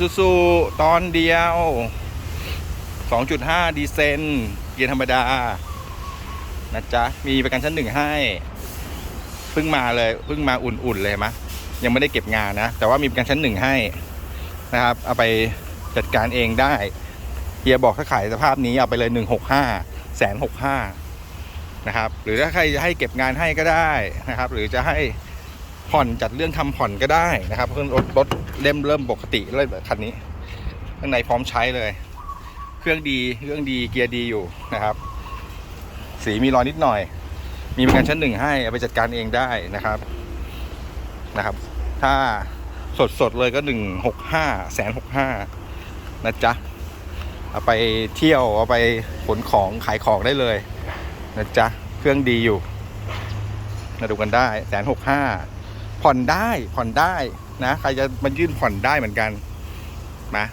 ซูซูตอนเดียว 2.5 ดีเซน เกียร์ธรรมดา นะจ๊ะ มีประกันชั้นหนึ่งให้ เพิ่งมาเลย เพิ่งมาอุ่นๆเลยมะ ยังไม่ได้เก็บงานนะ แต่ว่ามีประกันชั้นหนึ่งให้นะครับ เอาไปจัดการเองได้ เฮียบอกถ้าขายสภาพนี้เอาไปเลย 165แสนหกห้านะครับ หรือถ้าใครจะให้เก็บงานให้ก็ได้นะครับ หรือจะให้ ผ่อนจัดเรื่องทำผ่อนก็ได้นะครับเครื่องรถรถเล่มเริ่มปกติเลยคันนี้ข้างในพร้อมใช้เลย เครื่องดีเครื่องดีเกียร์ดีอยู่นะครับ สีมีรอยนิดหน่อย มีประกันชั้นหนึ่งให้เอาไปจัดการเองได้นะครับนะครับ ถ้าสดสดเลยก็หนึ่งหกห้าแสนหกห้านะจ๊ะเอาไปเที่ยวเอาไปขนของขายของได้เลยนะจ๊ะเครื่องดีอยู่มาดูกันได้แสนหกห้า ผ่อนได้ผ่อนได้นะ ใครจะมายื่นผ่อนได้เหมือนกันนะ